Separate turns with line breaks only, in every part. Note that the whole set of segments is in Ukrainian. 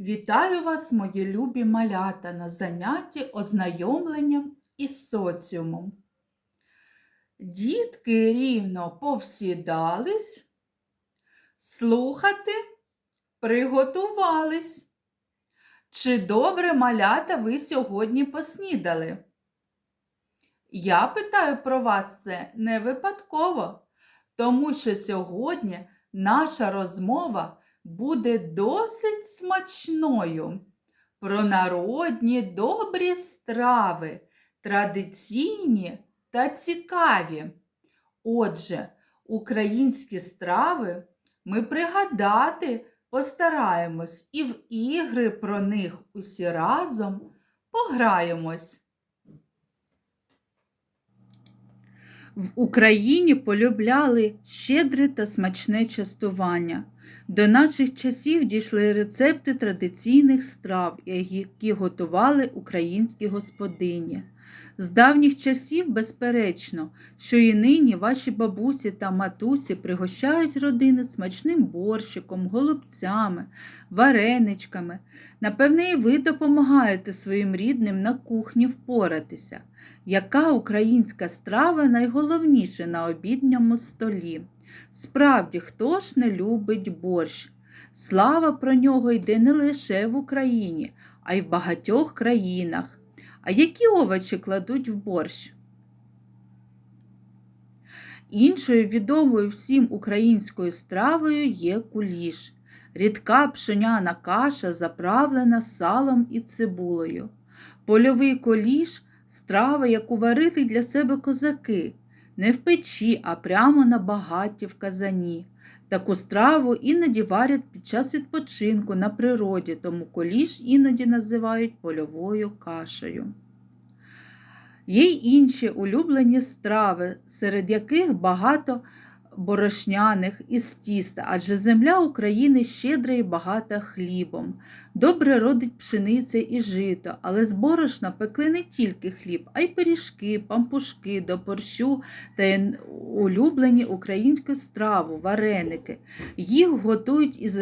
Вітаю вас, мої любі малята, на занятті ознайомленням із соціумом. Дітки рівно повсідались, слухати приготувались. Чи добре малята ви сьогодні поснідали? Я питаю про вас це не випадково, тому що сьогодні наша розмова буде досить смачною. Про народні добрі страви, традиційні та цікаві. Отже, українські страви ми пригадати постараємось і в ігри про них усі разом пограємось. В Україні полюбляли щедре та смачне частування. До наших часів дійшли рецепти традиційних страв, які готували українські господині. З давніх часів, безперечно, що і нині ваші бабусі та матусі пригощають родини смачним борщиком, голубцями, вареничками. Напевне, і ви допомагаєте своїм рідним на кухні впоратися. Яка українська страва найголовніша на обідньому столі? Справді, хто ж не любить борщ? Слава про нього йде не лише в Україні, а й в багатьох країнах. А які овочі кладуть в борщ? Іншою відомою всім українською стравою є куліш. Рідка пшеняна каша, заправлена салом і цибулею. Польовий куліш – страва, яку варили для себе козаки, не в печі, а прямо на багатті в казані. Таку страву іноді варять під час відпочинку на природі, тому коліш іноді називають польовою кашею. Є й інші улюблені страви, серед яких багато борошняних із тіста, адже земля України щедра і багата хлібом. Добре родить пшениця і жито, але з борошна пекли не тільки хліб, а й пиріжки, пампушки до борщу та улюблені українську страву, вареники. Їх готують із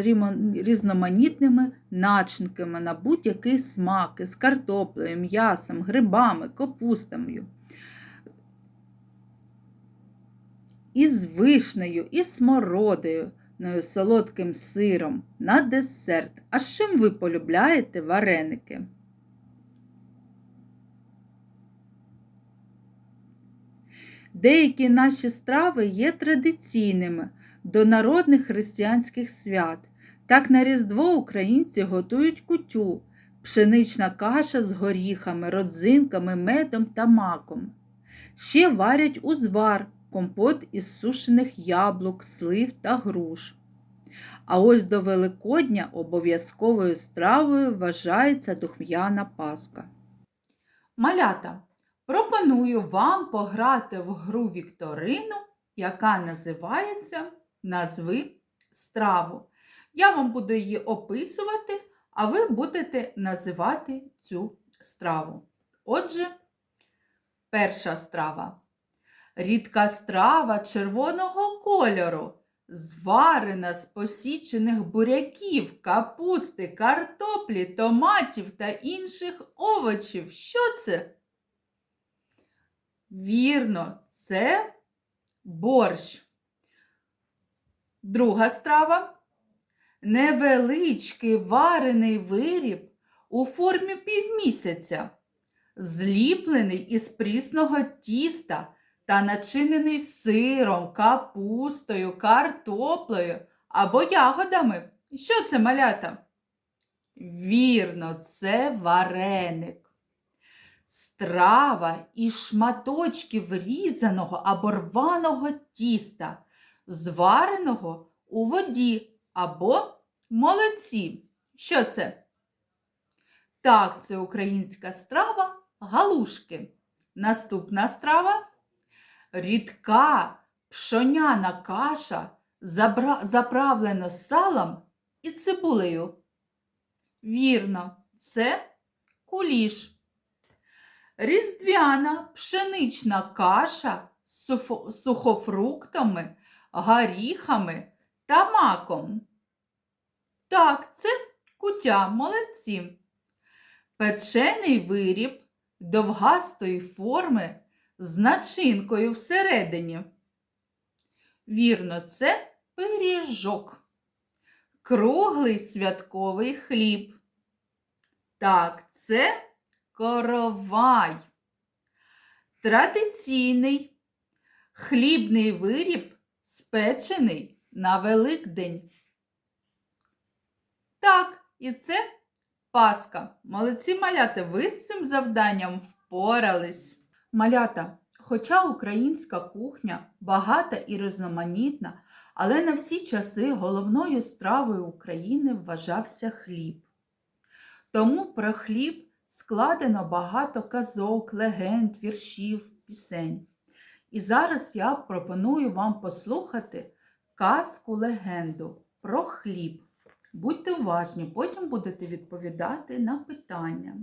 різноманітними начинками на будь-який смак, із картоплею, м'ясом, грибами, капустами із вишнею, і смородою, солодким сиром на десерт. А з чим ви полюбляєте вареники? Деякі наші страви є традиційними до народних християнських свят. Так на Різдво українці готують кутю, пшенична каша з горіхами, родзинками, медом та маком. Ще варять узвар, компот із сушених яблук, слив та груш. А ось до Великодня обов'язковою стравою вважається духм'яна паска. Малята, пропоную вам пограти в гру Вікторину, яка називається Назви страву. Я вам буду її описувати, а ви будете називати цю страву. Отже, перша страва рідка страва червоного кольору, зварена з посічених буряків, капусти, картоплі, томатів та інших овочів. Що це? Вірно, це борщ. Друга страва невеличкий варений виріб у формі півмісяця, зліплений із прісного тіста та начинений сиром, капустою, картоплею або ягодами. Що це малята? Вірно, це вареник. Страва із шматочків різаного або рваного тіста, звареного у воді або молоці. Що це? Так, це українська страва галушки. Наступна страва рідка пшоняна каша, заправлена салом і цибулею. Вірно, це куліш. Різдвяна пшенична каша з сухофруктами, горіхами та маком. Так, це Кутя, молодці. Печений виріб довгастої форми з начинкою всередині. Вірно, це пиріжок. Круглий святковий хліб. Так, це коровай. Традиційний хлібний виріб спечений на Великдень. Так, і це Паска. Молодці малята, ви з цим завданням впорались. Малята, хоча українська кухня багата і різноманітна, але на всі часи головною стравою України вважався хліб. Тому про хліб складено багато казок, легенд, віршів, пісень. І зараз я пропоную вам послухати казку легенду про хліб. Будьте уважні, потім будете відповідати на питання.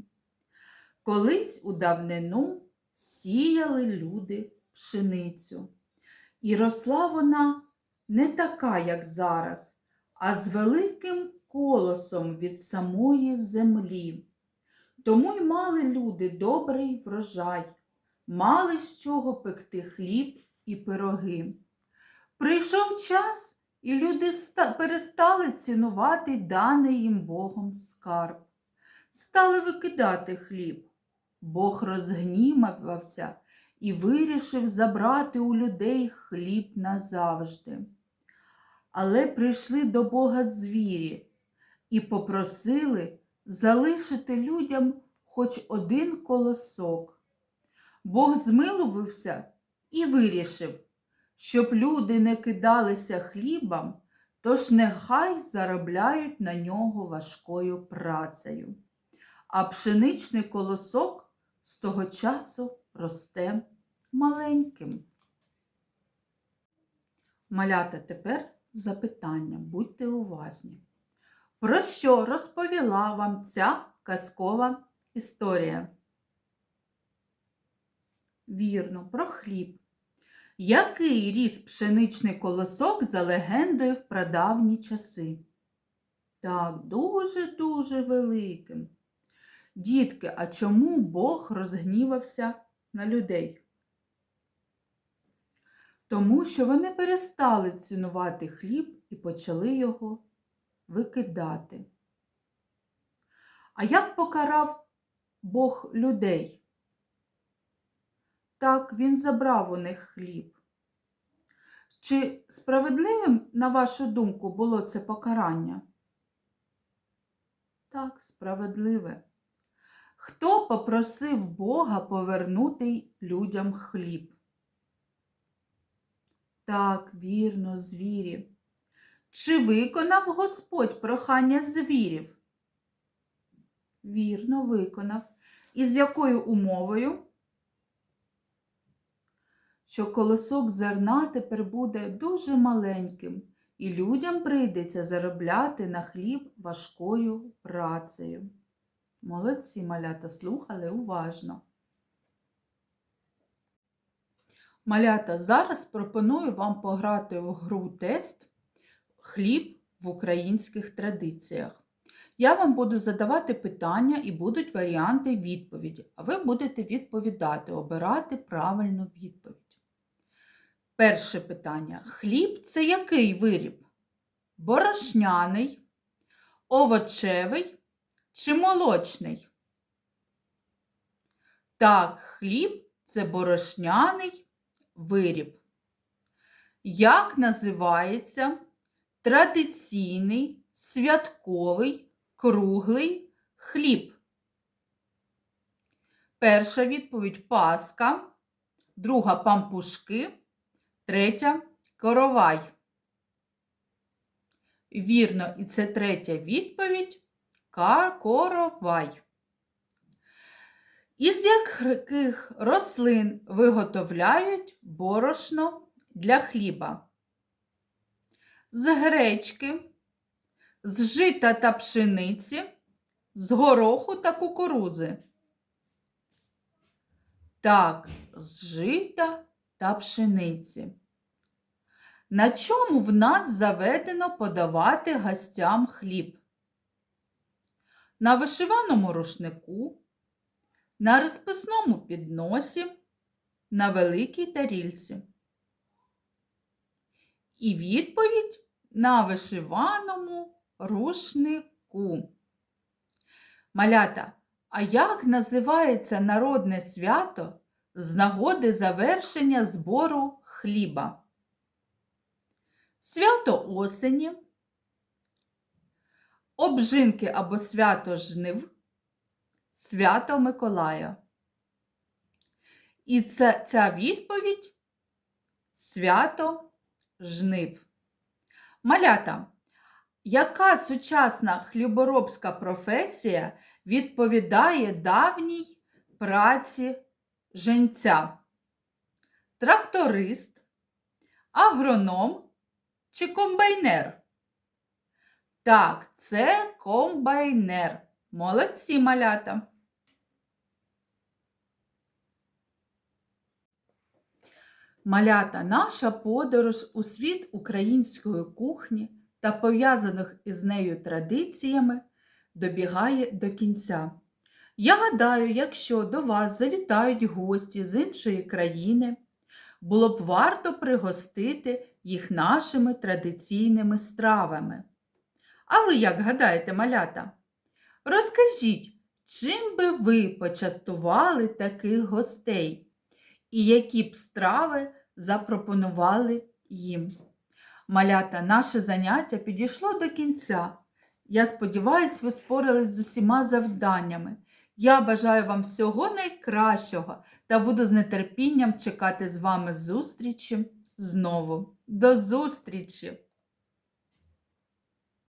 Колись у давнину сіяли люди пшеницю, і росла вона не така, як зараз, а з великим колосом від самої землі. Тому й мали люди добрий врожай, мали з чого пекти хліб і пироги. Прийшов час, і люди перестали цінувати даний їм Богом скарб. Стали викидати хліб. Бог розгнівався і вирішив забрати у людей хліб назавжди. Але прийшли до Бога звірі і попросили залишити людям хоч один колосок. Бог змилувався і вирішив, щоб люди не кидалися хлібом, тож нехай заробляють на нього важкою працею. А пшеничний колосок з того часу росте маленьким. Малята тепер запитання, будьте уважні. Про що розповіла вам ця казкова історія? Вірно, про хліб. Який ріс пшеничний колосок за легендою в прадавні часи? Так, дуже-дуже великим. Дітки, а чому Бог розгнівався на людей? Тому що вони перестали цінувати хліб і почали його викидати. А як покарав Бог людей? Так, він забрав у них хліб. Чи справедливим, на вашу думку, було це покарання? Так, справедливе. Хто попросив Бога повернути людям хліб? Так, вірно, звірі. Чи виконав Господь прохання звірів? Вірно, виконав. І з якою умовою? Що колосок зерна тепер буде дуже маленьким, і людям прийдеться заробляти на хліб важкою працею. Молодці малята слухали уважно. Малята, зараз пропоную вам пограти в гру тест Хліб в українських традиціях. Я вам буду задавати питання і будуть варіанти відповіді, а ви будете відповідати, обирати правильну відповідь. Перше питання. Хліб це який виріб? Борошняний, овочевий чи молочний? Так, хліб це борошняний виріб. Як називається традиційний святковий круглий хліб? Перша відповідь паска, друга пампушки, третя коровай. Вірно, і це третя відповідь коровай. Із яких рослин виготовляють борошно для хліба? З гречки, з жита та пшениці, з гороху та кукурузи. Так, з жита та пшениці. На чому в нас заведено подавати гостям хліб? На вишиваному рушнику, на розписному підносі, на великій тарільці. І відповідь на вишиваному рушнику. Малята, а як називається народне свято з нагоди завершення збору хліба? Свято осені, обжинки або свято жнив, свято Миколая. І це, ця відповідь свято жнив. Малята, яка сучасна хліборобська професія відповідає давній праці женця? Тракторист, агроном чи комбайнер? Так, це комбайнер. Молодці малята. Малята наша подорож у світ української кухні та пов'язаних із нею традиціями добігає до кінця. Я гадаю, якщо до вас завітають гості з іншої країни, було б варто пригостити їх нашими традиційними стравами. А ви як гадаєте, малята? Розкажіть, чим би ви почастували таких гостей? І які б страви запропонували їм? Малята, наше заняття підійшло до кінця. Я сподіваюся, ви спорились з усіма завданнями. Я бажаю вам всього найкращого та буду з нетерпінням чекати з вами зустрічі знову. До зустрічі!